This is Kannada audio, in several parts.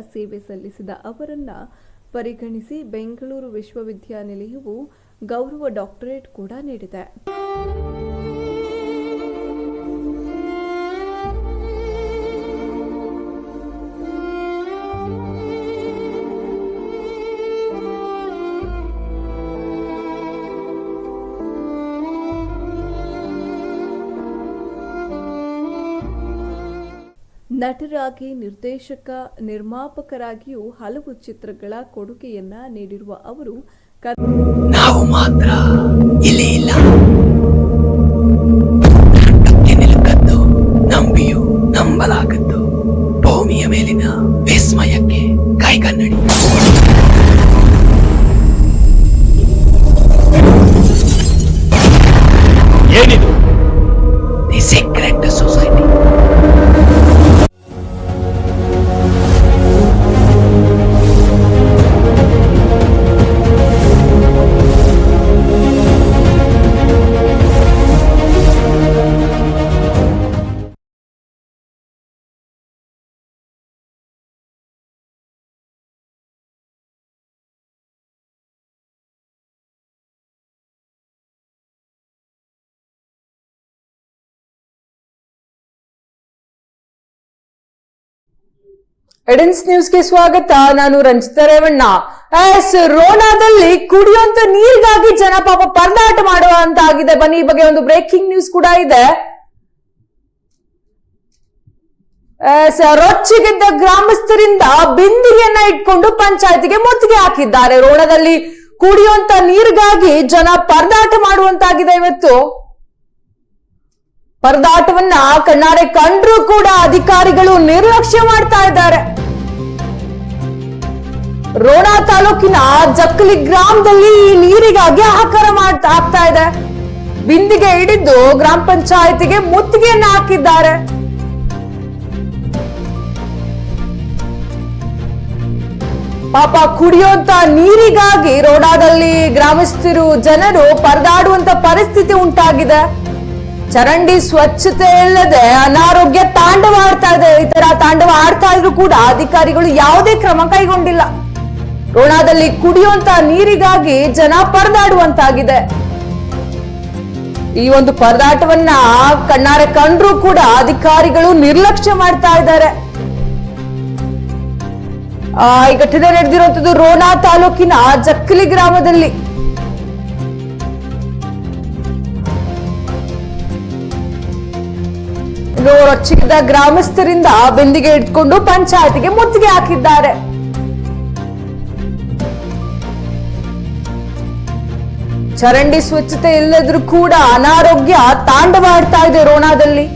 ಸೇವೆ ಸಲ್ಲಿಸಿದ ಅವರನ್ನ ಪರಿಗಣಿಸಿ ಬೆಂಗಳೂರು ವಿಶ್ವವಿದ್ಯಾನಿಲಯವು ಗೌರವ ಡಾಕ್ಟರೇಟ್ ಕೂಡ ನೀಡಿದೆ. ನಟರಾಗಿ ನಿರ್ದೇಶಕ ನಿರ್ಮಾಪಕರಾಗಿಯೂ ಹಲವು ಚಿತ್ರಗಳ ಕೊಡುಗೆಯನ್ನ ನೀಡಿರುವ ಅವರು ಕ- ನಾವು ಮಾತ್ರ ಇಲ್ಲಿ ಇಲ್ಲ. ನಿಲುಕದ್ದು ನಂಬಿಯು ನಂಬಲಾಗದ್ದು ಭೂಮಿಯ ಮೇಲಿನ ವಿಸ್ಮಯಕ್ಕೆ ಕೈಗನ್ನಡಿ ಏನಿದು? ಎಡೆನ್ಸ್ ನ್ಯೂಸ್ಗೆ ಸ್ವಾಗತ. ನಾನು ರಂಜಿತಾ ರೇವಣ್ಣ. ಎಸ್ ರೋಣಾದಲ್ಲಿ ಕುಡಿಯುವಂತ ನೀರಿಗಾಗಿ ಜನ ಪಾಪ ಪರದಾಟ ಮಾಡುವಂತಾಗಿದೆ. ಬನ್ನಿ, ಈ ಬಗ್ಗೆ ಒಂದು ಬ್ರೇಕಿಂಗ್ ನ್ಯೂಸ್ ಕೂಡ ಇದೆ. ಎಸ್, ರೊಚ್ಚಿಗೆದ್ದ ಗ್ರಾಮಸ್ಥರಿಂದ ಬಿಂದಿಗೆಯನ್ನ ಇಟ್ಕೊಂಡು ಪಂಚಾಯತಿಗೆ ಮುತ್ತಿಗೆ ಹಾಕಿದ್ದಾರೆ. ರೋಣದಲ್ಲಿ ಕುಡಿಯುವಂತ ನೀರಿಗಾಗಿ ಜನ ಪರದಾಟ ಮಾಡುವಂತಾಗಿದೆ ಇವತ್ತು. ಪರದಾಟವನ್ನ ಕಣ್ಣಾರೆ ಕಂಡ್ರೂ ಕೂಡ ಅಧಿಕಾರಿಗಳು ನಿರ್ಲಕ್ಷ್ಯ ಮಾಡ್ತಾ ಇದ್ದಾರೆ. ರೋಣ ತಾಲೂಕಿನ ಜಕ್ಕಲಿ ಗ್ರಾಮದಲ್ಲಿ ಈ ನೀರಿಗಾಗಿ ಆಕಾರ ಮಾಡ್ತಾ ಆಗ್ತಾ ಇದೆ. ಬಿಂದಿಗೆ ಹಿಡಿದು ಗ್ರಾಮ ಪಂಚಾಯತಿಗೆ ಮುತ್ತಿಗೆಯನ್ನ ಹಾಕಿದ್ದಾರೆ. ಪಾಪ ಕುಡಿಯುವಂತ ನೀರಿಗಾಗಿ ರೋಡಾದಲ್ಲಿ ಗ್ರಾಮಸ್ಥರು ಜನರು ಪರದಾಡುವಂತ ಪರಿಸ್ಥಿತಿ ಉಂಟಾಗಿದೆ. ಚರಂಡಿ ಸ್ವಚ್ಛತೆ ಇಲ್ಲದೆ ಅನಾರೋಗ್ಯ ತಾಂಡವ ಆಡ್ತಾ ಇದೆ. ಈ ತರ ತಾಂಡವ ಆಡ್ತಾ ಇದ್ರು ಕೂಡ ಅಧಿಕಾರಿಗಳು ಯಾವುದೇ ಕ್ರಮ ಕೈಗೊಂಡಿಲ್ಲ. ರೋಣಾದಲ್ಲಿ ಕುಡಿಯುವಂತ ನೀರಿಗಾಗಿ ಜನ ಪರದಾಡುವಂತಾಗಿದೆ. ಈ ಒಂದು ಪರದಾಟವನ್ನ ಕಣ್ಣಾರೆ ಕಂಡ್ರು ಕೂಡ ಅಧಿಕಾರಿಗಳು ನಿರ್ಲಕ್ಷ್ಯ ಮಾಡ್ತಾ ಇದ್ದಾರೆ. ಆ, ಈ ಘಟನೆ ನಡೆದಿರುವಂತದ್ದು ರೋಣಾ ತಾಲೂಕಿನ ಜಕ್ಕಲಿ ಗ್ರಾಮದಲ್ಲಿ. ಇನ್ನು ರೊಚ್ಚಿಗೆದ್ದ ಗ್ರಾಮಸ್ಥರಿಂದ ಬೆಂದಿಗೆ ಇಟ್ಕೊಂಡು ಪಂಚಾಯತಿಗೆ ಮುತ್ತಿಗೆ ಹಾಕಿದ್ದಾರೆ. ಚರಂಡಿ ಸ್ವಚ್ಛತೆ ಇಲ್ಲದ್ರೂ ಕೂಡ ಅನಾರೋಗ್ಯ ತಾಂಡವಾಡ್ತಾ ಇದೆ ರೋಣಾದಲ್ಲಿ.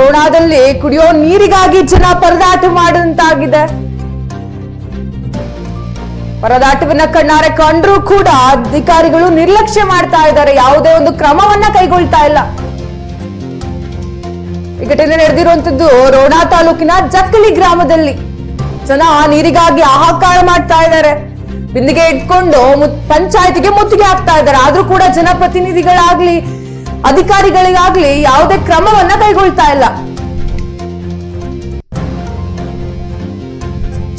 ರೋಣಾದಲ್ಲಿ ಕುಡಿಯೋ ನೀರಿಗಾಗಿ ಜನ ಪರದಾಟ ಮಾಡುವಂತಾಗಿದೆ. ಪರದಾಟವನ್ನ ಕಣ್ಣಾರೆ ಕಂಡ್ರೂ ಕೂಡ ಅಧಿಕಾರಿಗಳು ನಿರ್ಲಕ್ಷ್ಯ ಮಾಡ್ತಾ ಇದ್ದಾರೆ. ಯಾವುದೇ ಒಂದು ಕ್ರಮವನ್ನ ಕೈಗೊಳ್ತಾ ಇಲ್ಲ. ಈ ಘಟನೆ ನಡೆದಿರುವಂತದ್ದು ರೋಣಾ ತಾಲೂಕಿನ ಜಕ್ಕಲಿ ಗ್ರಾಮದಲ್ಲಿ. ಜನ ನೀರಿಗಾಗಿ ಆಹಾಕಾರ ಮಾಡ್ತಾ ಇದ್ದಾರೆ. ಬಿಂದಿಗೆ ಇಟ್ಕೊಂಡು ಪಂಚಾಯತಿಗೆ ಮುತ್ತಿಗೆ ಹಾಕ್ತಾ ಇದ್ದಾರೆ. ಆದ್ರೂ ಕೂಡ ಜನಪ್ರತಿನಿಧಿಗಳಾಗ್ಲಿ, ಅಧಿಕಾರಿಗಳಿಗಾಗ್ಲಿ ಯಾವುದೇ ಕ್ರಮವನ್ನ ಕೈಗೊಳ್ತಾ ಇಲ್ಲ.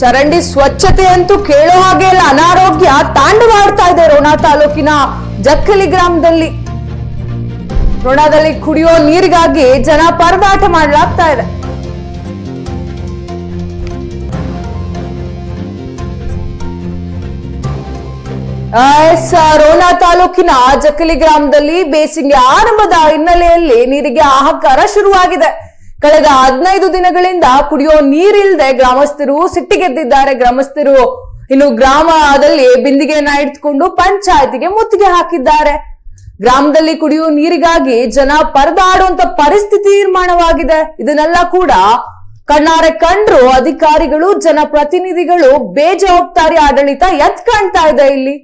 ಚರಂಡಿ ಸ್ವಚ್ಛತೆ ಅಂತೂ ಕೇಳೋ ಹಾಗೆ ಇಲ್ಲ. ಅನಾರೋಗ್ಯ ತಾಂಡವಾಡ್ತಾ ಇದೆ ರೋಣಾ ತಾಲೂಕಿನ ಜಕ್ಕಲಿ ಗ್ರಾಮದಲ್ಲಿ. ರೋಣಾದಲ್ಲಿ ಕುಡಿಯೋ ನೀರಿಗಾಗಿ ಜನ ಪರದಾಟ ಮಾಡಲಾಗ್ತಾ ಇದೆ. ಎಸ್ ರೋಣಾ ತಾಲೂಕಿನ ಜಕ್ಕಲಿ ಗ್ರಾಮದಲ್ಲಿ ಬೇಸಿಗೆ ಆರಂಭದ ಹಿನ್ನೆಲೆಯಲ್ಲಿ ನೀರಿಗೆ ಹಾಹಾಕಾರ ಶುರುವಾಗಿದೆ. ಕಳೆದ ಹದಿನೈದು ದಿನಗಳಿಂದ ಕುಡಿಯೋ ನೀರಿಲ್ಲದೆ ಗ್ರಾಮಸ್ಥರು ಸಿಟ್ಟಿಗೆದ್ದಿದ್ದಾರೆ ಗ್ರಾಮಸ್ಥರು. ಇನ್ನು ಗ್ರಾಮದಲ್ಲಿ ಬಿಂದಿಗೆಯನ್ನ ಇಟ್ಕೊಂಡು ಪಂಚಾಯತಿಗೆ ಮುತ್ತಿಗೆ ಹಾಕಿದ್ದಾರೆ. ಗ್ರಾಮದಲ್ಲಿ ಕುಡಿಯುವ ನೀರಿಗಾಗಿ ಜನ ಪರದಾಡುವಂತ ಪರಿಸ್ಥಿತಿ ನಿರ್ಮಾಣವಾಗಿದೆ. ಇದನ್ನೆಲ್ಲ ಕೂಡ ಕಣ್ಣಾರೆ ಕಂಡ್ರು ಅಧಿಕಾರಿಗಳು, ಜನಪ್ರತಿನಿಧಿಗಳು, ಬೇಜವಾಬ್ದಾರಿ ಆಡಳಿತ ಎತ್ ಕಾಣ್ತಾ ಇದೆ ಇಲ್ಲಿ.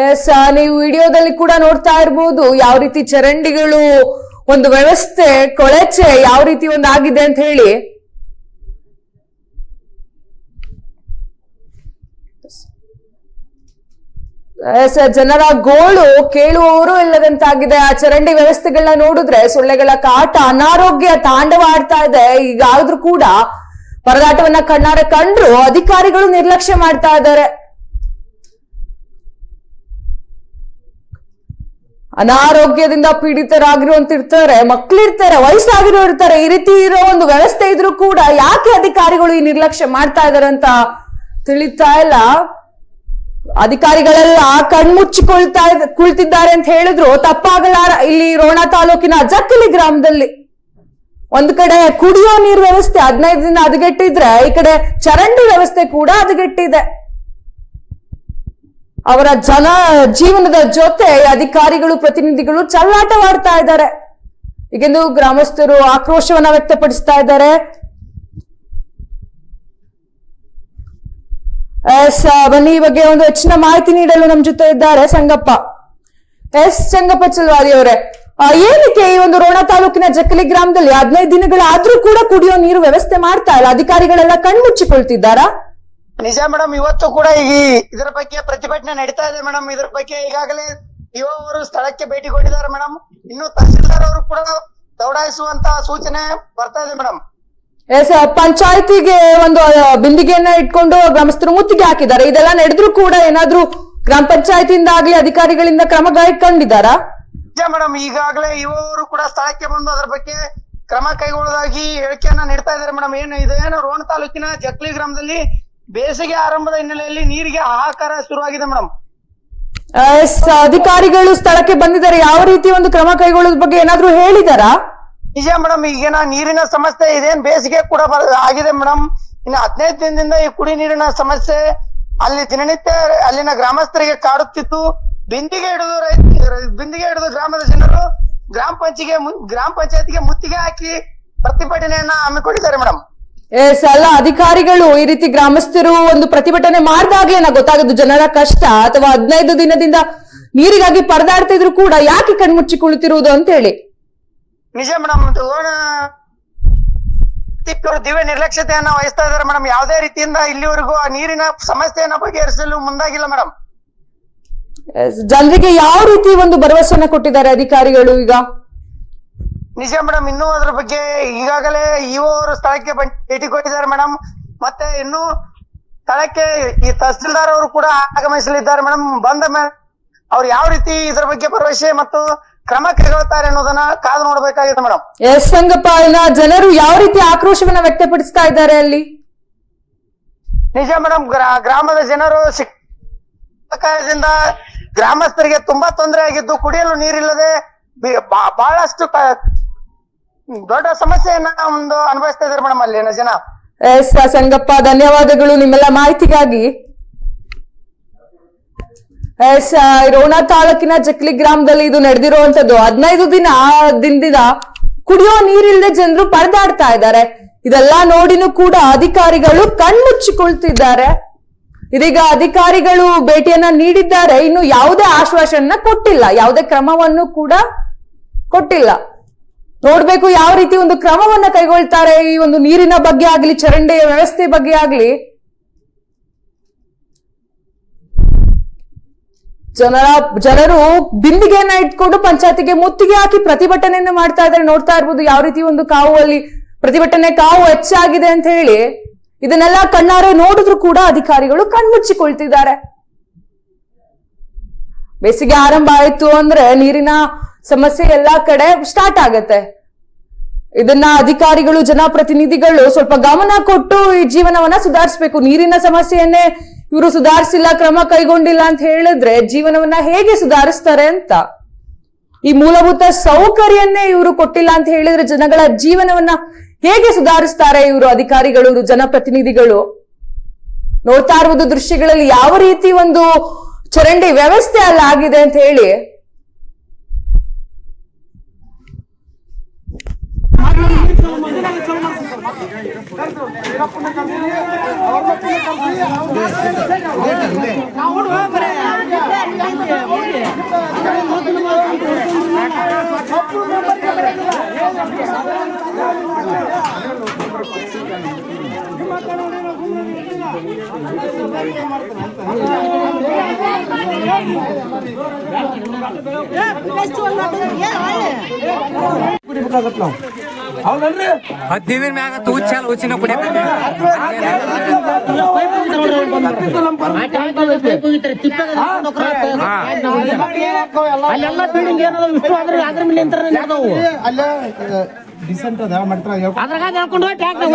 ಎಸ್ ನೀವು ವಿಡಿಯೋದಲ್ಲಿ ಕೂಡ ನೋಡ್ತಾ ಇರ್ಬೋದು ಯಾವ ರೀತಿ ಚರಂಡಿಗಳು ಒಂದು ವ್ಯವಸ್ಥೆ, ಕೊಳಚೆ ಯಾವ ರೀತಿ ಒಂದು ಆಗಿದೆ ಅಂತ ಹೇಳಿ. ಜನರ ಗೋಳು ಕೇಳುವವರು ಇಲ್ಲದಂತಾಗಿದೆ. ಆ ಚರಂಡಿ ವ್ಯವಸ್ಥೆಗಳನ್ನ ನೋಡಿದ್ರೆ ಸೊಳ್ಳೆಗಳ ಕಾಟ ಅನಾರೋಗ್ಯ ತಾಂಡವ ಆಡ್ತಾ ಇದೆ. ಈಗ ಆದ್ರೂ ಕೂಡ ಪರದಾಟವನ್ನ ಕಣ್ಣಾರೆ ಕಂಡ್ರು ಅಧಿಕಾರಿಗಳು ನಿರ್ಲಕ್ಷ್ಯ ಮಾಡ್ತಾ ಇದ್ದಾರೆ. ಅನಾರೋಗ್ಯದಿಂದ ಪೀಡಿತರಾಗಿರುವಂತಿರ್ತಾರೆ, ಮಕ್ಳಿರ್ತಾರೆ ವಯಸ್ಸಾಗಿರೋ ಇರ್ತಾರೆ, ಈ ರೀತಿ ಇರೋ ಒಂದು ವ್ಯವಸ್ಥೆ ಇದ್ರೂ ಕೂಡ ಯಾಕೆ ಅಧಿಕಾರಿಗಳು ಈ ನಿರ್ಲಕ್ಷ್ಯ ಮಾಡ್ತಾ ಇದಾರೆ ಅಂತ ತಿಳಿತಾ ಇಲ್ಲ. ಅಧಿಕಾರಿಗಳೆಲ್ಲ ಕಣ್ಮುಚ್ಚಿಕೊಳ್ತಾ ಕುಳಿತಿದ್ದಾರೆ ಅಂತ ಹೇಳಿದ್ರು. ತಪ್ಪಾಗಲಾರ ಇಲ್ಲಿ ರೋಣ ತಾಲೂಕಿನ ಜಕ್ಕಲಿ ಗ್ರಾಮದಲ್ಲಿ ಒಂದ್ ಕಡೆ ಕುಡಿಯೋ ನೀರ್ ವ್ಯವಸ್ಥೆ ಹದಿನೈದು ದಿನ ಹದಗೆಟ್ಟಿದ್ರೆ, ಈ ಕಡೆ ಚರಂಡಿ ವ್ಯವಸ್ಥೆ ಕೂಡ ಹದಗೆಟ್ಟಿದೆ. ಅವರ ಜನ ಜೀವನದ ಜೊತೆ ಅಧಿಕಾರಿಗಳು, ಪ್ರತಿನಿಧಿಗಳು ಚಲ್ಲಾಟವಾಡ್ತಾ ಇದ್ದಾರೆ. ಈಗೆಂದು ಗ್ರಾಮಸ್ಥರು ಆಕ್ರೋಶವನ್ನ ವ್ಯಕ್ತಪಡಿಸ್ತಾ ಇದ್ದಾರೆ. ಎಸ್ ಬನ್ನಿ, ಈ ಬಗ್ಗೆ ಒಂದು ಹೆಚ್ಚಿನ ಮಾಹಿತಿ ನೀಡಲು ನಮ್ ಜೊತೆ ಇದ್ದಾರೆ ಸಂಗಪ್ಪ. ಎಸ್, ಸಂಗಪ್ಪ ಚಲ್ವಾರಿ ಅವರೇ ಏನಕ್ಕೆ ಈ ಒಂದು ರೋಣ ತಾಲೂಕಿನ ಜಕ್ಕಲಿ ಗ್ರಾಮದಲ್ಲಿ ಹದಿನೈದು ದಿನಗಳಾದ್ರೂ ಕೂಡ ಕುಡಿಯೋ ನೀರು ವ್ಯವಸ್ಥೆ ಮಾಡ್ತಾ ಇಲ್ಲ? ಅಧಿಕಾರಿಗಳೆಲ್ಲ ಕಣ್ಮುಚ್ಚಿಕೊಳ್ತಿದ್ದಾರಾ? ನಿಜ ಮೇಡಮ್ ಇವತ್ತು ಕೂಡ ಈ ಇದರ ಬಗ್ಗೆ ಪ್ರತಿಭಟನೆ ನಡೀತಾ ಇದೆ ಮೇಡಮ್. ಇದ್ರ ಬಗ್ಗೆ ಈಗಾಗಲೇ ಇಒ ಅವರು ಸ್ಥಳಕ್ಕೆ ಭೇಟಿ ಕೊಟ್ಟಿದ್ದಾರೆ ಮೇಡಮ್. ಇನ್ನು ತಹಸೀಲ್ದಾರ್ ಅವರು ಕೂಡ ದೌಡಾಯಿಸುವಂತ ಸೂಚನೆ ಬರ್ತಾ ಇದೆ ಮೇಡಮ್. ಎಸ್ ಪಂಚಾಯತಿಗೆ ಒಂದು ಬಿಂದಿಗೆಯನ್ನ ಇಟ್ಕೊಂಡು ಗ್ರಾಮಸ್ಥರು ಮುತ್ತಿಗೆ ಹಾಕಿದ್ದಾರೆ. ಇದೆಲ್ಲ ನಡೆದ್ರು ಕೂಡ ಏನಾದ್ರೂ ಗ್ರಾಮ ಪಂಚಾಯತಿಯಿಂದ ಆಗ್ಲಿ ಅಧಿಕಾರಿಗಳಿಂದ ಕ್ರಮ ಕೈಗೊಂಡಿದ್ದಾರಾ? ನಿಜ ಮೇಡಮ್ ಈಗಾಗಲೇ ಇವರು ಕೂಡ ಸ್ಥಳಕ್ಕೆ ಬಂದು ಅದರ ಬಗ್ಗೆ ಕ್ರಮ ಕೈಗೊಳ್ಳೋದಾಗಿ ಹೇಳಿಕೆಯನ್ನ ನೀಡ್ತಾ ಇದ್ದಾರೆ ಮೇಡಮ್. ಏನು ಇದೇನು ರೋಣ ತಾಲೂಕಿನ ಜಕ್ಲಿ ಗ್ರಾಮದಲ್ಲಿ ಬೇಸಿಗೆ ಆರಂಭದ ಹಿನ್ನೆಲೆಯಲ್ಲಿ ನೀರಿಗೆ ಹಾಹಾಕಾರ ಶುರುವಾಗಿದೆ ಮೇಡಮ್ ಎಸ್ ಅಧಿಕಾರಿಗಳು ಸ್ಥಳಕ್ಕೆ ಬಂದಿದ್ದಾರೆ. ಯಾವ ರೀತಿ ಒಂದು ಕ್ರಮ ಕೈಗೊಳ್ಳೋದ್ ಬಗ್ಗೆ ಏನಾದ್ರೂ ಹೇಳಿದಾರಾ? ನಿಜ ಮೇಡಮ್ ಈಗೇನ ನೀರಿನ ಸಮಸ್ಯೆ ಇದೇನ್ ಬೇಸಿಗೆ ಕೂಡ ಬರ- ಆಗಿದೆ ಮೇಡಮ್ ಇನ್ನು ಹದಿನೈದು ದಿನದಿಂದ ಈ ಕುಡಿ ನೀರಿನ ಸಮಸ್ಯೆ ಅಲ್ಲಿ ದಿನನಿತ್ಯ ಅಲ್ಲಿನ ಗ್ರಾಮಸ್ಥರಿಗೆ ಕಾಡುತ್ತಿತ್ತು. ಬಿಂದಿಗೆ ಹಿಡಿದು ರೈ- ಬಿಂದಿಗೆ ಹಿಡಿದು ಗ್ರಾಮದ ಜನರು ಗ್ರಾಮ ಪಂಚಾಯಿತಿಗೆ ಗ್ರಾಮ ಪಂಚಾಯತಿಗೆ ಮುತ್ತಿಗೆ ಹಾಕಿ ಪ್ರತಿಭಟನೆಯನ್ನ ಹಮ್ಮಿಕೊಂಡಿದ್ದಾರೆ ಮೇಡಮ್ ಎಸ್ ಅಲ್ಲ ಅಧಿಕಾರಿಗಳು ಈ ರೀತಿ ಗ್ರಾಮಸ್ಥರು ಒಂದು ಪ್ರತಿಭಟನೆ ಮಾಡಿದಾಗ್ಲೇನ ಗೊತ್ತಾಗದು ಜನರ ಕಷ್ಟ ಅಥವಾ ಹದಿನೈದು ದಿನದಿಂದ ನೀರಿಗಾಗಿ ಪರದಾಡ್ತಿದ್ರು ಕೂಡ ಯಾಕೆ ಕಣ್ಮುಚ್ಚಿ ಕುಳಿತಿರುವುದು ಅಂತ ಹೇಳಿ ನಿಜ ಮೇಡಮ್ ದಿವ್ಯ ನಿರ್ಲಕ್ಷ್ಯತೆಯನ್ನ ವಹಿಸ್ತಾ ಇದಾರೆ ಮೇಡಮ್. ಯಾವುದೇ ರೀತಿಯಿಂದ ಇಲ್ಲಿವರೆಗೂ ಆ ನೀರಿನ ಸಮಸ್ಯೆಯನ್ನ ಬಗೆಹರಿಸಲು ಮುಂದಾಗಿಲ್ಲ ಮೇಡಮ್. ಜನರಿಗೆ ಯಾವ ರೀತಿ ಒಂದು ಭರವಸೆಯನ್ನ ಕೊಟ್ಟಿದ್ದಾರೆ ಅಧಿಕಾರಿಗಳು ಈಗ? ನಿಜ ಮೇಡಮ್ ಇನ್ನೂ ಅದ್ರ ಬಗ್ಗೆ ಈಗಾಗಲೇ ಇಒ ಅವರು ಸ್ಥಳಕ್ಕೆ ಭೇಟಿ ಕೊಟ್ಟಿದ್ದಾರೆ ಮೇಡಮ್. ಮತ್ತೆ ಇನ್ನು ಸ್ಥಳಕ್ಕೆ ಈ ತಹಸೀಲ್ದಾರ್ ಅವರು ಕೂಡ ಆಗಮಿಸಲಿದ್ದಾರೆ ಮೇಡಮ್. ಬಂದ ಮೇಲೆ ಅವ್ರು ಯಾವ ರೀತಿ ಇದ್ರ ಬಗ್ಗೆ ಭರವಸೆ ಮತ್ತು ಕ್ರಮ ಕೈಗೊಳ್ತಾರೆ ಅನ್ನೋದನ್ನ ಕಾದು ನೋಡಬೇಕಾಗಿದೆ ಮೇಡಮ್. ಎಸ್ ಸಂಗಪ್ಪ ಇನ್ನ ಜನರು ಯಾವ ರೀತಿ ಆಕ್ರೋಶವನ್ನ ವ್ಯಕ್ತಪಡಿಸ್ತಾ ಇದ್ದಾರೆ ಅಲ್ಲಿ? ನಿಜ ಮೇಡಮ್ ಗ್ರಾಮದ ಜನರು ಶಿಕ್ಷಕದಿಂದ ಗ್ರಾಮಸ್ಥರಿಗೆ ತುಂಬಾ ತೊಂದರೆ ಆಗಿದ್ದು ಕುಡಿಯಲು ನೀರಿಲ್ಲದೆ ಬಹಳಷ್ಟು ದೊಡ್ಡ ಸಮಸ್ಯೆಯನ್ನ ಒಂದು ಅನುಭವಿಸ್ತಾ ಇದ್ದಾರೆ ಮೇಡಮ್ ಅಲ್ಲಿನ ಜನ? ಎಸ್ ಸಂಗಪ್ಪ, ಧನ್ಯವಾದಗಳು ನಿಮ್ಮೆಲ್ಲ ಮಾಹಿತಿಗಾಗಿ. ಎಸ್ ರೋಣ ತಾಲೂಕಿನ ಜಕ್ಲಿ ಗ್ರಾಮದಲ್ಲಿ ಇದು ನಡೆದಿರುವಂತದ್ದು. ಹದಿನೈದು ದಿನ ದಿನದಿಂದ ಕುಡಿಯೋ ನೀರಿಲ್ಲದೆ ಜನರು ಪರದಾಡ್ತಾ ಇದ್ದಾರೆ. ಇದೆಲ್ಲ ನೋಡಿನೂ ಕೂಡ ಅಧಿಕಾರಿಗಳು ಕಣ್ಮುಚ್ಚಿಕೊಳ್ತಿದ್ದಾರೆ. ಇದೀಗ ಅಧಿಕಾರಿಗಳು ಭೇಟಿಯನ್ನ ನೀಡಿದ್ದಾರೆ. ಇನ್ನು ಯಾವುದೇ ಆಶ್ವಾಸನ ಕೊಟ್ಟಿಲ್ಲ. ಯಾವುದೇ ಕ್ರಮವನ್ನು ಕೂಡ ಕೊಟ್ಟಿಲ್ಲ. ನೋಡ್ಬೇಕು ಯಾವ ರೀತಿ ಒಂದು ಕ್ರಮವನ್ನ ಕೈಗೊಳ್ತಾರೆ ಈ ಒಂದು ನೀರಿನ ಬಗ್ಗೆ ಆಗ್ಲಿ, ಚರಂಡಿಯ ವ್ಯವಸ್ಥೆ ಬಗ್ಗೆ ಆಗ್ಲಿ. ಜನರ, ಜನರು ಬಿಂದಿಗೆಯನ್ನ ಇಟ್ಕೊಂಡು ಪಂಚಾಯತಿಗೆ ಮುತ್ತಿಗೆ ಹಾಕಿ ಪ್ರತಿಭಟನೆಯನ್ನು ಮಾಡ್ತಾ ಇದ್ದಾರೆ. ನೋಡ್ತಾ ಇರ್ಬೋದು ಯಾವ ರೀತಿ ಒಂದು ಕಾವು ಅಲ್ಲಿ ಪ್ರತಿಭಟನೆ ಕಾವು ಹೆಚ್ಚಾಗಿದೆ ಅಂತ ಹೇಳಿ ಇದನ್ನೆಲ್ಲ ಕಣ್ಣಾರೆ ನೋಡಿದ್ರು ಕೂಡ ಅಧಿಕಾರಿಗಳು ಕಣ್ಮುಚ್ಚಿಕೊಳ್ತಿದ್ದಾರೆ. ಬೇಸಿಗೆ ಆರಂಭ ಆಯ್ತು ಅಂದ್ರೆ ನೀರಿನ ಸಮಸ್ಯೆ ಎಲ್ಲಾ ಕಡೆ ಸ್ಟಾರ್ಟ್ ಆಗತ್ತೆ. ಇದನ್ನ ಅಧಿಕಾರಿಗಳು, ಜನಪ್ರತಿನಿಧಿಗಳು ಸ್ವಲ್ಪ ಗಮನ ಕೊಟ್ಟು ಈ ಜೀವನವನ್ನ ಸುಧಾರಿಸಬೇಕು. ನೀರಿನ ಸಮಸ್ಯೆಯನ್ನೇ ಇವರು ಸುಧಾರಿಸಿಲ್ಲ, ಕ್ರಮ ಕೈಗೊಂಡಿಲ್ಲ ಅಂತ ಹೇಳಿದ್ರೆ ಜೀವನವನ್ನ ಹೇಗೆ ಸುಧಾರಿಸ್ತಾರೆ ಅಂತ. ಈ ಮೂಲಭೂತ ಸೌಕರ್ಯನ್ನೇ ಇವರು ಕೊಟ್ಟಿಲ್ಲ ಅಂತ ಹೇಳಿದ್ರೆ ಜನಗಳ ಜೀವನವನ್ನ ಹೇಗೆ ಸುಧಾರಿಸ್ತಾರೆ ಇವರು ಅಧಿಕಾರಿಗಳು ಜನಪ್ರತಿನಿಧಿಗಳು? ನೋಡ್ತಾ ಇರುವುದು ದೃಶ್ಯಗಳಲ್ಲಿ ಯಾವ ರೀತಿ ಒಂದು ಚರಂಡಿ ವ್ಯವಸ್ಥೆ ಅಲ್ಲ ಆಗಿದೆ ಅಂತ ಹೇಳಿ. ಹೌದಲ್ರಿ ಹದಿನೈದು ಮ್ಯಾಗ ತೂ ಚಾಲ ಡಿಸೆಂಟ್ ಅದ ಟ್ಯಾಕ್ಟರ್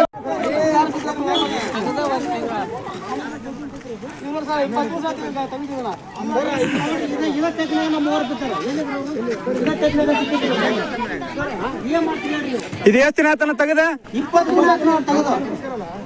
ಇದು ಎಷ್ಟು ದಿನ ಆತನ ತೆಗದ.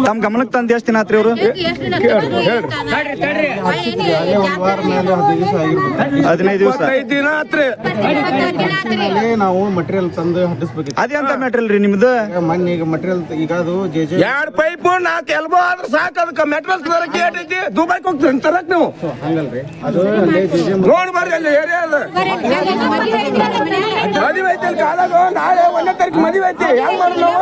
ತಮ್ಮ ಗಮನಕ್ಕೆ ತಂದು ಎಷ್ಟು ದಿನ ಆತ್ರಿ ಅವರು? ಹದಿನೈದು ದಿವಸ. ನಾವು ಮಟೀರಿಯಲ್ ತಂದು ಹಟ್ಟಿಸ್ಬೇಕು ಅದೇ ಅಂತ ಮ್ಯಾಟ್ರಲ್ ರೀ ನಿಮ್ದು? ಮೊನ್ನೆ ಈಗ ಮಟೀರಿಯಲ್ ಈಗ ಅದು ಜೆ ಜೆ ಎರಡ್ ಪೈಪು ನಾಲ್ಕು ಎಲ್ಬೋ ಆದ್ರೆ ಸಾಕು ಅದಕ್ಕೆ ಮೆಟೀರಿಯಲ್ಸ್ ತರಕ್ ಏಟ್ ಐತಿ ದುಬೈಗೆ ಹೋಗ್ತೀರಿ ತರಕ್ ನೀವು. ಹಂಗಲ್ರಿ. ಅದು ಅಲ್ಲೇ ಜೆ ಜೆ ನೋಡಿ ಬರ್ರಿ ಅಲ್ಲಿ ಏರಿಯಾ ಅದ. ಮದುವೆ ಐತಿ ಅಲ್ಲಿ ಕಾಲಾಗ ನಾಳೆ ಒಂದನೇ ತಾರೀಕು ಮದುವೆ ಐತಿ ಹೆಂಗ್ ಮಾಡೋದು ನಾವು?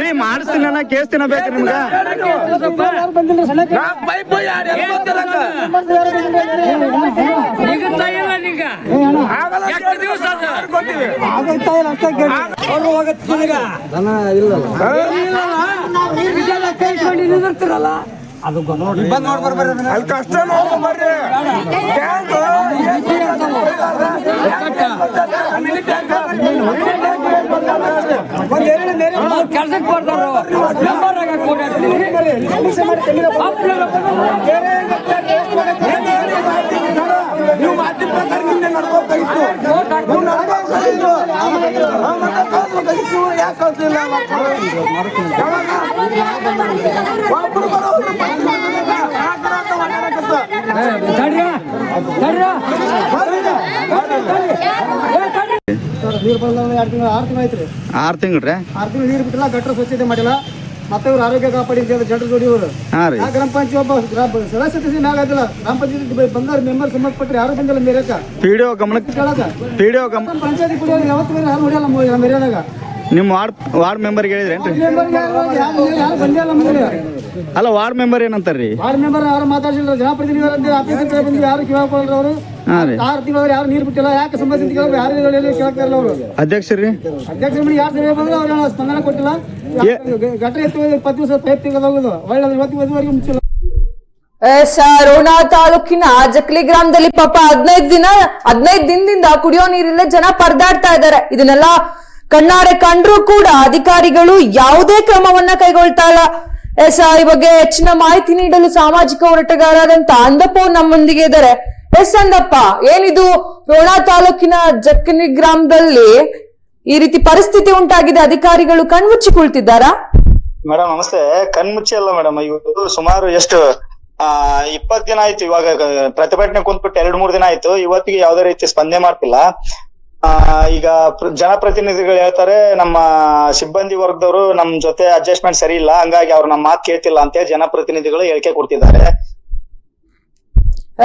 ರೀ ಮಾಡಿಸ್ತೀನಿ ಅನ್ನ ಕೇಸ್ ತಿನ್ನಬೇಕು ನಿಮ್ಗೆ. ನಾಲ್ಕು ಪೈಪು ಎರಡು ಎಲ್ಬೋ ತರಕ. ಆಗಲ್ಲ ಎಷ್ಟು ದಿವಸ ಅದ? ಕಷ್ಟ ನೋಡ್ಕೊ ಬರ್ರಿ ಕೆಲ್ಸಕ್ಕೆ ಬರ್ತಾರ? ನಡ್ಕೋಬೇಕಾಗಿತ್ತು ನೀವು ನಡ್ಕೋಬೇಕಾಗಿತ್ತು ಯಾಕೆ? ಒಬ್ರು ಬರೋಬ್ರು. ನೀರು ಬಂದ ಎರಡು ತಿಂಗಳು ಆರು ತಿಂಗಳು ಐತ್ರಿ ಆರು ತಿಂಗಳು ರೀ ಆರು ತಿಂಗಳು ನೀರು ಬಿಟ್ಟಿಲ್ಲ ಗಟ್ರ ಸ್ವಚ್ಛತೆ ಮಾಡಿಲ್ಲ ಮತ್ತೆ ಇವ್ರು ಆರೋಗ್ಯ ಕಾಪಾಡಿ ಅಂತ ಜನರ ಜೋಡಿ ಇವರು. ಹಾ ರೀ. ಆ ಗ್ರಾಮ ಪಂಚಾಯತ್ ಒಬ್ಬ ಗ್ರಾಮ ಸದಸ್ಯತೆ ಮ್ಯಾಗ ಗ್ರಾಮ ಪಂಚಾಯತ್ ಬಂದಾರ ಮೆಂಬರ್ ಸಂಬಂಧಪಟ್ಟರೆ ಯಾರು ಬಂದಿಲ್ಲ ಮೇರಕ ಪಿ ಡಿ ಒ ಗಮನಕ್ಕೆ ಕೇಳಕ ಪಿ ಡಿ ಒ ಗಮ ಪಂಚಾಯತಿ ಕುಡಿಯೋರು ಯಾವತ್ತು ಬೇರೆ ಯಾರು ಹೊಡಿಯಲ್ಲ ನಮ್ಮ ನಮ್ಮ ನಿಮ್ಮ ವಾರ್ಡ್ ವಾರ್ಡ್ ಮೆಂಬರ್ಗೆ ಹೇಳಿದ್ರೇನ್ರಿ? ಮೆಂಬರ್ಗೆ ಯಾರು ಯಾರು ಯಾರು ಬಂದಿಲ್ಲ ನಮ್ಮ ಅಲ್ಲ? ವಾರ್ಡ್ ಮೆಂಬರ್ ಏನಂತಾರ್ರಿ? ವಾರ್ಡ್ ಮೆಂಬರ್ ಯಾರು ಮಾತಾಡಿಲ್ಲ ಜನಪ್ರತಿನಿಧಿ ಅಂತ ಆಫೀಸ್ ಬಂದು ಯಾರು ಕೇಳ್ಕೊಳ್ಳಲ್ಲ ಅವರು? ಹಾ ರೀ. ಆರು ತಿಂಗಳು ಯಾರು ನೀರು ಬಿಟ್ಟಿಲ್ಲ ಯಾಕೆ ಸಂಬಂಧಿಸಿದ ಕೇಳೋ ಯಾರು ಕೇಳ್ತಾ ಇಲ್ಲ ಅವರು. ಅಧ್ಯಕ್ಷರು? ರೀ ಅಧ್ಯಕ್ಷರ ಯಾರು ಸಭೆ ಬಂದ್ರೆ ಅವ್ರು ಸ್ಪಂದನೆ ಕೊಟ್ಟಿಲ್ಲ? ರೋಣ ತಾಲೂಕಿನ ಜಕ್ಲಿ ಗ್ರಾಮದಲ್ಲಿ ಪಾಪ ಹದಿನೈದು ದಿನ ಹದಿನೈದು ದಿನದಿಂದ ಕುಡಿಯೋ ನೀರಿಲ್ಲ ಜನ ಪರದಾಡ್ತಾ ಇದ್ದಾರೆ. ಇದನ್ನೆಲ್ಲ ಕಣ್ಣಾರೆ ಕಂಡ್ರು ಕೂಡ ಅಧಿಕಾರಿಗಳು ಯಾವುದೇ ಕ್ರಮವನ್ನ ಕೈಗೊಳ್ತಾ ಇಲ್ಲ. ಎಸ್ ಈ ಬಗ್ಗೆ ಹೆಚ್ಚಿನ ಮಾಹಿತಿ ನೀಡಲು ಸಾಮಾಜಿಕ ಹೋರಾಟಗಾರರಂತ ಅಂದಪ್ಪ ನಮ್ಮೊಂದಿಗೆ ಇದ್ದಾರೆ. ಎಸ್ ಅಂದಪ್ಪ ಏನಿದು ರೋಣ ತಾಲೂಕಿನ ಜಕ್ಕನಿ ಗ್ರಾಮದಲ್ಲಿ ಈ ರೀತಿ ಪರಿಸ್ಥಿತಿ ಉಂಟಾಗಿದೆ, ಅಧಿಕಾರಿಗಳು ಕಣ್ಮುಚ್ಚಿ ಕುಳಿತಿದ್ದಾರಾ ಮೇಡಮ್ ನಮಸ್ತೆ. ಕಣ್ಮುಚ್ಚಿ ಅಲ್ಲ ಮೇಡಮ್ ಇವತ್ತು ಸುಮಾರು ಎಷ್ಟು, ಆ ಇಪ್ಪತ್ ದಿನ ಆಯ್ತು ಇವಾಗ, ಪ್ರತಿಭಟನೆ ಕುಂತ್ಬಿಟ್ಟು ಎರಡ್ ಮೂರ್ ದಿನ ಆಯ್ತು, ಇವತ್ತಿಗೆ ಯಾವ್ದೇ ರೀತಿ ಸ್ಪಂದನೆ ಮಾಡ್ತಿಲ್ಲ. ಆ, ಈಗ ಜನಪ್ರತಿನಿಧಿಗಳು ಹೇಳ್ತಾರೆ, ನಮ್ಮ ಸಿಬ್ಬಂದಿ ವರ್ಗದವರು ನಮ್ ಜೊತೆ ಅಡ್ಜಸ್ಟ್ಮೆಂಟ್ ಸರಿ ಇಲ್ಲ, ಹಂಗಾಗಿ ಅವ್ರು ನಮ್ಮ ಮಾತು ಕೇಳ್ತಿಲ್ಲ ಅಂತೇಳಿ ಜನಪ್ರತಿನಿಧಿಗಳು ಹೇಳಿಕೆ ಕೊಡ್ತಿದ್ದಾರೆ.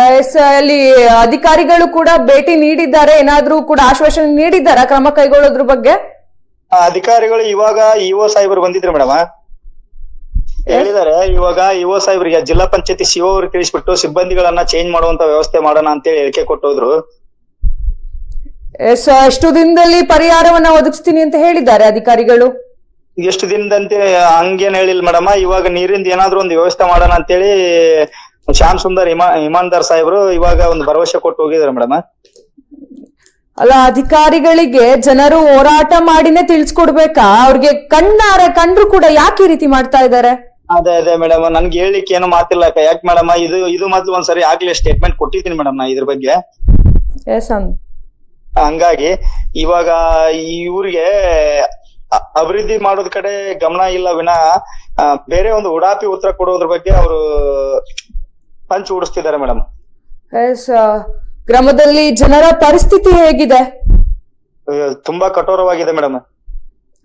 ಎಸ್ ಅಲ್ಲಿ ಅಧಿಕಾರಿಗಳು ಕೂಡ ಭೇಟಿ ನೀಡಿದ್ದಾರೆ. ಏನಾದ್ರೂ ಕೂಡ ಆಶ್ವಾಸನೆ ನೀಡಿದ್ದಾರೆ ಕ್ರಮ ಕೈಗೊಳ್ಳೋದ್ರ ಬಗ್ಗೆ? ಅಧಿಕಾರಿಗಳು ಇವಾಗ ಇಒ ಸಾಹೇಬರು ಬಂದಿದ್ರು ಮೇಡಮ್. ಹೇಳಿದ್ದಾರೆ ಇವಾಗ ಇಒ ಸಾಹೇಬ್ರಿಗೆ ಜಿಲ್ಲಾ ಪಂಚಾಯತಿ ಸಿಒ ಅವ್ರಿಗೆ ತಿಳಿಸ್ಬಿಟ್ಟು ಸಿಬ್ಬಂದಿಗಳನ್ನ ಚೇಂಜ್ ಮಾಡುವಂತ ವ್ಯವಸ್ಥೆ ಮಾಡೋಣ ಅಂತೇಳಿ ಹೇಳಿಕೆ ಕೊಟ್ಟೋದ್ರು. ಎಸ್ ಎಷ್ಟು ದಿನದಲ್ಲಿ ಪರಿಹಾರವನ್ನ ಒದಗಿಸ್ತೀನಿ ಅಂತ ಹೇಳಿದ್ದಾರೆ ಅಧಿಕಾರಿಗಳು. ಎಷ್ಟು ದಿನದಂತೆ ಹಂಗೇನ್ ಹೇಳಿಲ್ಲ ಮೇಡಮ್. ಇವಾಗ ನೀರಿಂದ ಏನಾದ್ರು ಒಂದು ವ್ಯವಸ್ಥೆ ಮಾಡೋಣ ಅಂತೇಳಿ ಶ್ಯಾಮ್ ಸುಂದರ್ ಇಮಾ ಇಮಾನ್ದಾರ್ ಸಾಹೇಬ್ರು ಇವಾಗ ಒಂದು ಭರವಸೆ ಕೊಟ್ಟು ಹೋಗಿದಾರೆ ಮೇಡಮ್. ಅಲ್ಲ ಅಧಿಕಾರಿಗಳಿಗೆ ಜನರು ಹೋರಾಟ ಮಾಡಿನೇ ತಿಳಿಸ್ಕೊಡ್ಬೇಕಾ? ಅವ್ರಿಗೆ ಕಣ್ಣಾರ ಕಂಡ್ರು ಕೂಡ ಯಾಕೆ ಈ ರೀತಿ ಮಾಡ್ತಾ ಇದ್ದಾರೆ? ಅದೇ ಅದೇ ಮೇಡಮ್. ನನ್ಗೆ ಹೇಳಿಕ್ಕೆ ಏನು ಮಾತಿಲ್ಲ. ಯಾಕೆ ಮೇಡಮ್? ಇದು ಇದು ಮೊದ್ಲು ಒಂದ್ಸರಿ ಆಗ್ಲೇ ಸ್ಟೇಟ್ಮೆಂಟ್ ಕೊಟ್ಟಿದ್ದೀನಿ ಮೇಡಮ್ ನಾ ಇದ್ರ ಬಗ್ಗೆ. ಹಂಗಾಗಿ ಇವಾಗ ಇವ್ರಿಗೆ ಅಭಿವೃದ್ಧಿ ಮಾಡೋದ್ ಕಡೆ ಗಮನ ಇಲ್ಲ ವಿನ ಬೇರೆ ಒಂದು ಉಡಾಪಿ ಉತ್ತರ ಕೊಡೋದ್ರ ಬಗ್ಗೆ ಅವರು ಪಂಚ್ ಉಡಿಸ್ತಿದ್ದಾರೆ ಮೇಡಮ್. ಎಸ್ ಗ್ರಾಮದಲ್ಲಿ ಜನರ ಪರಿಸ್ಥಿತಿ ಹೇಗಿದೆ? ತುಂಬಾ ಕಠೋರವಾಗಿದೆ ಮೇಡಮ್.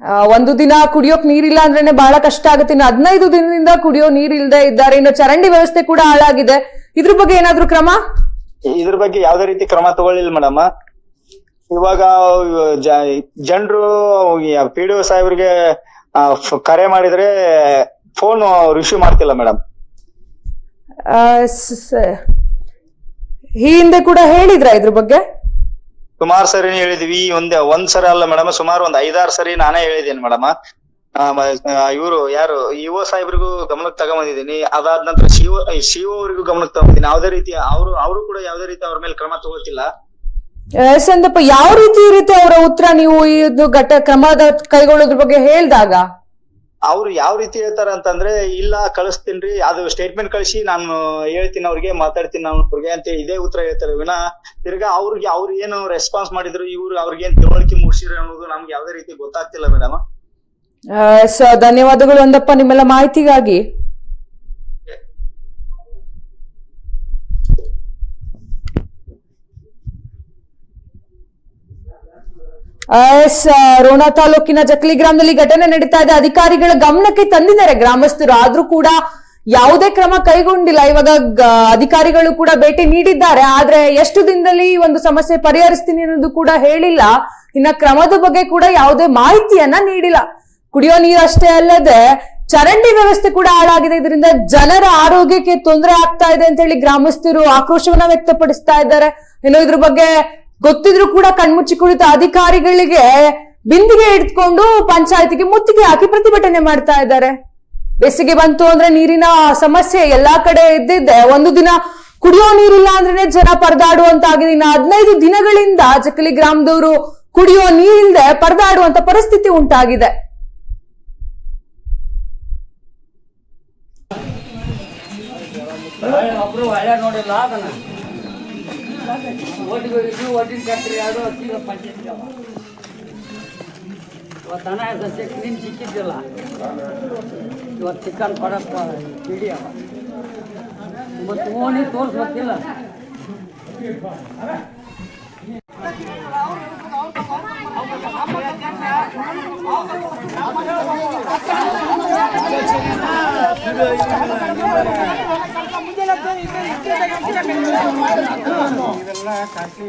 ಆ, ಒಂದು ದಿನ ಕುಡಿಯೋಕ್ ನೀರಿಲ್ಲ ಅಂದ್ರೆ ಬಹಳ ಕಷ್ಟ ಆಗುತ್ತೆ. ಇನ್ನು ಹದಿನೈದು ದಿನದಿಂದ ಕುಡಿಯೋ ನೀರ್ ಇಲ್ದೇ ಇದ್ದಾರೆ. ಇನ್ನು ಚರಂಡಿ ವ್ಯವಸ್ಥೆ ಕೂಡ ಹಾಳಾಗಿದೆ. ಇದ್ರ ಬಗ್ಗೆ ಏನಾದ್ರೂ ಕ್ರಮ? ಇದ್ರ ಬಗ್ಗೆ ಯಾವ್ದೇ ರೀತಿ ಕ್ರಮ ತಗೊಳ್ಳಿಲ್ಲ ಮೇಡಮ್. ಇವಾಗ ಜನರು ಪಿ ಡಿ ಒ ಸಾಹೇಬ್ರಿಗೆ ಆ, ಫ್- ಕರೆ ಮಾಡಿದ್ರೆ ಫೋನ್ ರಿಸೀವ್ ಮಾಡ್ತಿಲ್ಲ ಮೇಡಮ್. ಈ ಹಿಂದೆ ಕೂಡ ಹೇಳಿದ್ರ ಇದ್ರ ಬಗ್ಗೆ? ಸುಮಾರು ಸರಿ ಹೇಳಿದ್ವಿ. ಒಂದ್ ಒಂದ್ ಸರಿ ಅಲ್ಲ ಮೇಡಮ್ ಸುಮಾರು ಒಂದ್ ಐದಾರು ಸರಿ ನಾನೇ ಹೇಳಿದ್ದೀನಿ ಮೇಡಮ್. ಇವರು ಯಾರು ಇಒ ಸಾಹೇಬ್ರಿಗೂ ಗಮನಕ್ಕೆ ತಗೊಂಬಂದಿದ್ದೀನಿ. ಅದಾದ ನಂತರ ಶಿವ ಶಿವ ಅವರಿಗೂ ಗಮನಕ್ಕೆ ತಗೊಂಡಿದ್ದೀನಿ ಯಾವ್ದೇ ರೀತಿ ಅವರು ಅವರು ಕೂಡ ಯಾವ್ದೇ ರೀತಿ ಅವ್ರ ಮೇಲೆ ಕ್ರಮ ತಗೋತಿಲ್ಲ. ಎಸ್ ಅಂದಪ್ಪ ಯಾವ ರೀತಿ ಇರುತ್ತೆ ಅವರ ಉತ್ತರ ನೀವು ಇದು ಘಟ ಕ್ರಮದ ಕೈಗೊಳ್ಳೋದ್ರ ಬಗ್ಗೆ ಹೇಳ್ದಾಗ? ಅವ್ರು ಯಾವ ರೀತಿ ಹೇಳ್ತಾರ ಅಂತಂದ್ರೆ, ಇಲ್ಲ ಕಳಿಸ್ತೀನ್ರಿ ಅದು ಸ್ಟೇಟ್ಮೆಂಟ್ ಕಳಿಸಿ ನಾನು ಹೇಳ್ತೀನಿ ಅವ್ರಿಗೆ, ಮಾತಾಡ್ತೀನಿ ನಾನು ಅವ್ರಿಗೆ ಅಂತ ಇದೇ ಉತ್ತರ ಹೇಳ್ತಾರೆ. ವಿನ ತಿರ್ಗಾ ಅವ್ರಿಗೆ ಅವ್ರು ಏನು ರೆಸ್ಪಾನ್ಸ್ ಮಾಡಿದ್ರು, ಇವ್ರು ಅವ್ರಿಗೆ ಏನ್ ತಿಳುವಳಿಕೆ ಮುಗಿಸಿರ ಅನ್ನೋದು ನಮ್ಗೆ ಯಾವ್ದೇ ರೀತಿ ಗೊತ್ತಾಗ್ತಿಲ್ಲ ಮೇಡಮ್ ಧನ್ಯವಾದಗಳು ಒಂದಪ್ಪ ನಿಮ್ಮೆಲ್ಲ ಮಾಹಿತಿಗಾಗಿ. ಎಸ್ ರೋಣ ತಾಲೂಕಿನ ಜಕ್ಲಿ ಗ್ರಾಮದಲ್ಲಿ ಘಟನೆ ನಡೀತಾ ಇದೆ. ಅಧಿಕಾರಿಗಳ ಗಮನಕ್ಕೆ ತಂದಿದ್ದಾರೆ ಗ್ರಾಮಸ್ಥರು. ಆದ್ರೂ ಕೂಡ ಯಾವುದೇ ಕ್ರಮ ಕೈಗೊಂಡಿಲ್ಲ. ಇವಾಗ ಅಧಿಕಾರಿಗಳು ಕೂಡ ಭೇಟಿ ನೀಡಿದ್ದಾರೆ. ಆದ್ರೆ ಎಷ್ಟು ದಿನದಲ್ಲಿ ಒಂದು ಸಮಸ್ಯೆ ಪರಿಹರಿಸ್ತೀನಿ ಅನ್ನೋದು ಕೂಡ ಹೇಳಿಲ್ಲ. ಇನ್ನ ಕ್ರಮದ ಬಗ್ಗೆ ಕೂಡ ಯಾವುದೇ ಮಾಹಿತಿಯನ್ನ ನೀಡಿಲ್ಲ. ಕುಡಿಯೋ ನೀರಷ್ಟೇ ಅಲ್ಲದೆ ಚರಂಡಿ ವ್ಯವಸ್ಥೆ ಕೂಡ ಹಾಳಾಗಿದೆ. ಇದರಿಂದ ಜನರ ಆರೋಗ್ಯಕ್ಕೆ ತೊಂದರೆ ಆಗ್ತಾ ಇದೆ ಅಂತ ಹೇಳಿ ಗ್ರಾಮಸ್ಥರು ಆಕ್ರೋಶವನ್ನ ವ್ಯಕ್ತಪಡಿಸ್ತಾ ಇದ್ದಾರೆ. ಇನ್ನು ಇದ್ರ ಬಗ್ಗೆ ಗೊತ್ತಿದ್ರು ಕೂಡ ಕಣ್ಮುಚ್ಚಿ ಕುಳಿತ ಅಧಿಕಾರಿಗಳಿಗೆ ಬಿಂದಿಗೆ ಹಿಡ್ಕೊಂಡು ಪಂಚಾಯತಿಗೆ ಮುತ್ತಿಗೆ ಹಾಕಿ ಪ್ರತಿಭಟನೆ ಮಾಡ್ತಾ ಇದ್ದಾರೆ. ಬೇಸಿಗೆ ಬಂತು ಅಂದ್ರೆ ನೀರಿನ ಸಮಸ್ಯೆ ಎಲ್ಲಾ ಕಡೆ ಇದ್ದಿದ್ದೆ. ಒಂದು ದಿನ ಕುಡಿಯೋ ನೀರಿಲ್ಲ ಅಂದ್ರೆ ಜನ ಪರದಾಡುವಂತಾಗಿದೆ. ಇನ್ನು ಹದಿನೈದು ದಿನಗಳಿಂದ ಜಕಲಿ ಗ್ರಾಮದವರು ಕುಡಿಯೋ ನೀರಿಲ್ಲದೆ ಪರದಾಡುವಂತ ಪರಿಸ್ಥಿತಿ ಉಂಟಾಗಿದೆ. ನೋಡಿಲ್ಲ ಅದನ್ನ ಒಟ್ಟಿಗೆ ಹೋಗಿದ್ವಿ ಒಟ್ಟಿನ ಕಟ್ರಿ ಯಾರು ಈಗ ಪಂಚಾಯತ್ ಇವತ್ತು ಹಣ ಸಸ್ಯಕ್ಕೆ ನೀನು ಸಿಕ್ಕಿದ್ದಿಲ್ಲ ಇವತ್ತು ಚಿಕನ್ ಪಡಪ್ಪ ಪಿಡಿ ಅವ ಮತ್ತು ಓಣಿ ತೋರಿಸ್ಬೇಕಿಲ್ಲ இதெல்லாம் கட்டி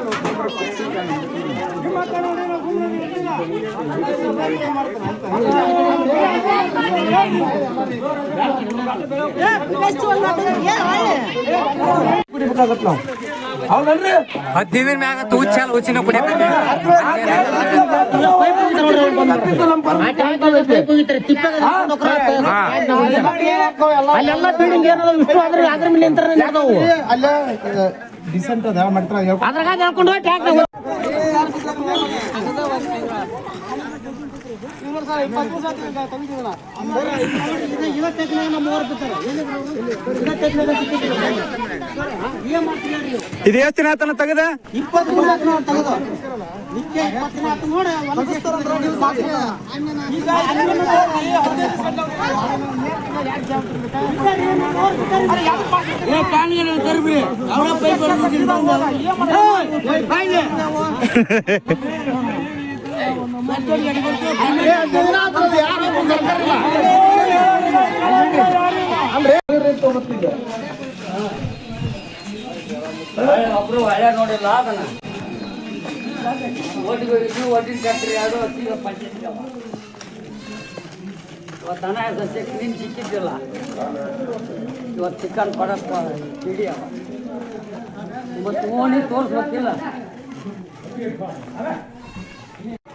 ಹದಿನೈದು ಮ್ಯಾಗ ತೂಚಾಲ ಚಾಲ ಉಚಿನ ಕುಡಿಯಕ್ಕೆ ಅಲ್ಲೆಲ್ಲ ಬಿಲ್ಡಿಂಗ್ ಏನಾದ್ರು ಅದ್ರ ಮೇಲೆ ಅಲ್ಲ ಡಿಸೆಂಟ್ ಅದ ಮಾಡ್ತಾರ ನಾವು ಇದು ಎಷ್ಟು ದಿನ ಆತನ ತೆಗದ ಇಪ್ಪತ್ತು ತೆಗೆದು. ನಿತ್ಯ ದಿನ ನೋಡಿ, ಸಾಕು. ಒಬ್ರು ಹಳೆ ನೋಡಿಲ್ಲ ಅದನ್ನ ಒಟ್ಟಿಗೆ ಓಟಿನ ಕಟ್ರಿ ಎರಡು ಈಗ ಪಂಚಾಯತ್ ಇವತ್ತು ಹಣ ಸಸ್ಯಕ್ಕೆ ಕ್ಲೀನ್ ಸಿಕ್ಕಿದ್ದಿಲ್ಲ ಇವತ್ತು ಚಿಕನ್ ಪಡಪ್ಪ ಕಿಡಿ ಅವ ಇವತ್ತು ಓಣಿ ತೋರಿಸ್ಬೇಕಿಲ್ಲ.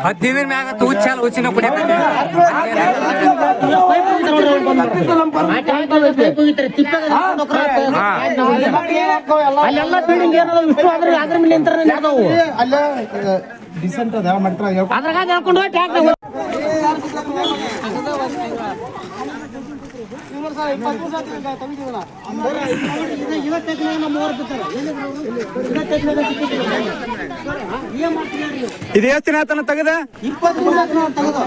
ಹದಿನೈದರ ಮ್ಯಾಗ ತೂಚಾಲ ಹುಚ್ಚಿನ ಕುಡಿಯಬೇಕು ಅಲ್ಲೆಲ್ಲ ಬಿಲ್ಡಿಂಗ್ ಏನದ ಇಷ್ಟು ಅದ್ರ ಅದ್ರ ಮೇಲೆ ನಿಂತರ ಅಲ್ಲೇ ಡಿಸೆಂಟ್ ಅದ ಮಾಡ್ತಾರೆ ಅದ್ರಾಗ ಹೇಳ್ಕೊಂಡು ಟ್ಯಾಕ್ಟರ್ ಇದು ಎಷ್ಟು ದಿನ ಆತನ ತೆಗೆದ ಇಪ್ಪತ್ತು ದಿನ ಆಯ್ತು ನಾವು ತೆಗೆದು.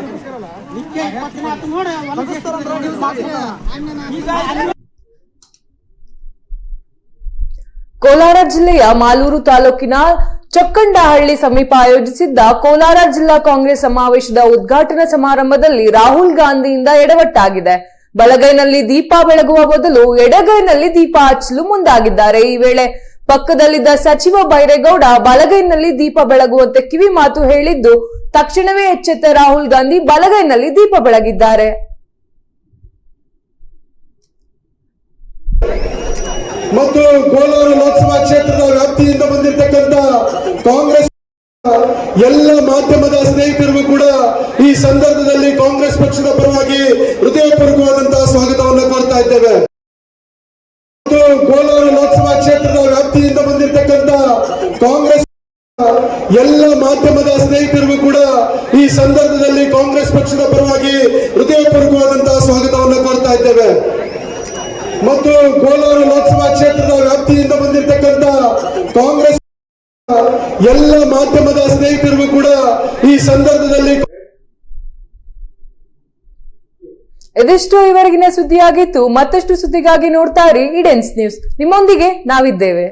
ನಿತ್ಯ ಇಪ್ಪತ್ತು ದಿನ ಆಯ್ತು ನೋಡಿ, ಒಂದು ನ್ಯೂಸ್ ಮಾಡ್ತಾರೆ. ಈಗ ಕೋಲಾರ ಜಿಲ್ಲೆಯ ಮಾಲೂರು ತಾಲೂಕಿನ ಚೊಕ್ಕಂಡಹಳ್ಳಿ ಸಮೀಪ ಆಯೋಜಿಸಿದ್ದ ಕೋಲಾರ ಜಿಲ್ಲಾ ಕಾಂಗ್ರೆಸ್ ಸಮಾವೇಶದ ಉದ್ಘಾಟನಾ ಸಮಾರಂಭದಲ್ಲಿ ರಾಹುಲ್ ಗಾಂಧಿಯಿಂದ ಎಡವಟ್ಟಾಗಿದೆ. ಬಲಗೈನಲ್ಲಿ ದೀಪ ಬೆಳಗುವ ಬದಲು ಎಡಗೈನಲ್ಲಿ ದೀಪ ಹಚ್ಚಲು ಮುಂದಾಗಿದ್ದಾರೆ. ಈ ವೇಳೆ ಪಕ್ಕದಲ್ಲಿದ್ದ ಸಚಿವ ಬೈರೇಗೌಡ ಬಲಗೈನಲ್ಲಿ ದೀಪ ಬೆಳಗುವಂತೆ ಕಿವಿ ಮಾತು ಹೇಳಿದ್ದು, ತಕ್ಷಣವೇ ಎಚ್ಚೆತ್ತ ರಾಹುಲ್ ಗಾಂಧಿ ಬಲಗೈನಲ್ಲಿ ದೀಪ ಬೆಳಗಿದ್ದಾರೆ. ಮತ್ತು ಕೋಲಾರ ಲೋಕಸಭಾ ಕ್ಷೇತ್ರದ ವ್ಯಾಪ್ತಿಯಿಂದ ಬಂದಿರತಕ್ಕಂತ ಕಾಂಗ್ರೆಸ್ ಎಲ್ಲ ಮಾಧ್ಯಮದ ಸ್ನೇಹಿತರಿಗೂ ಕೂಡ ಈ ಸಂದರ್ಭದಲ್ಲಿ ಕಾಂಗ್ರೆಸ್ ಪಕ್ಷದ ಪರವಾಗಿ ಹೃದಯಪೂರ್ವಕವಾದಂತಹ ಸ್ವಾಗತವನ್ನು ಕೋರ್ತಾ ಇದ್ದೇವೆ. ಮತ್ತು ಕೋಲಾರ ಲೋಕಸಭಾ ಕ್ಷೇತ್ರದ ವ್ಯಾಪ್ತಿಯಿಂದ ಬಂದಿರತಕ್ಕಂತ ಕಾಂಗ್ರೆಸ್ ಎಲ್ಲ ಮಾಧ್ಯಮದ ಸ್ನೇಹಿತರಿಗೂ ಕೂಡ ಈ ಸಂದರ್ಭದಲ್ಲಿ ಕಾಂಗ್ರೆಸ್ ಪಕ್ಷದ ಪರವಾಗಿ ಹೃದಯಪೂರ್ವಕವಾದಂತಹ ಸ್ವಾಗತವನ್ನು ಕೋರ್ತಾ ಇದ್ದೇವೆ. ಮತ್ತು ಕೋಲಾರ ಲೋಕಸಭಾ ಕ್ಷೇತ್ರದ ವ್ಯಾಪ್ತಿಯಿಂದ ಬಂದಿರತಕ್ಕಂತ ಕಾಂಗ್ರೆಸ್ ಎಲ್ಲ ಮಾಧ್ಯಮದ ಸ್ನೇಹಿತರಿಗೂ ಕೂಡ ಈ ಸಂದರ್ಭದಲ್ಲಿ ಇದಿಷ್ಟು ಇವರೆಗಿನ ಸುದ್ದಿಯಾಗಿತ್ತು. ಮತ್ತಷ್ಟು ಸುದ್ದಿಗಾಗಿ ನೋಡ್ತಾ ಇರಿ. ಇಡೆನ್ಸ್ ನ್ಯೂಸ್. ನಿಮ್ಮೊಂದಿಗೆ ನಾವಿದ್ದೇವೆ.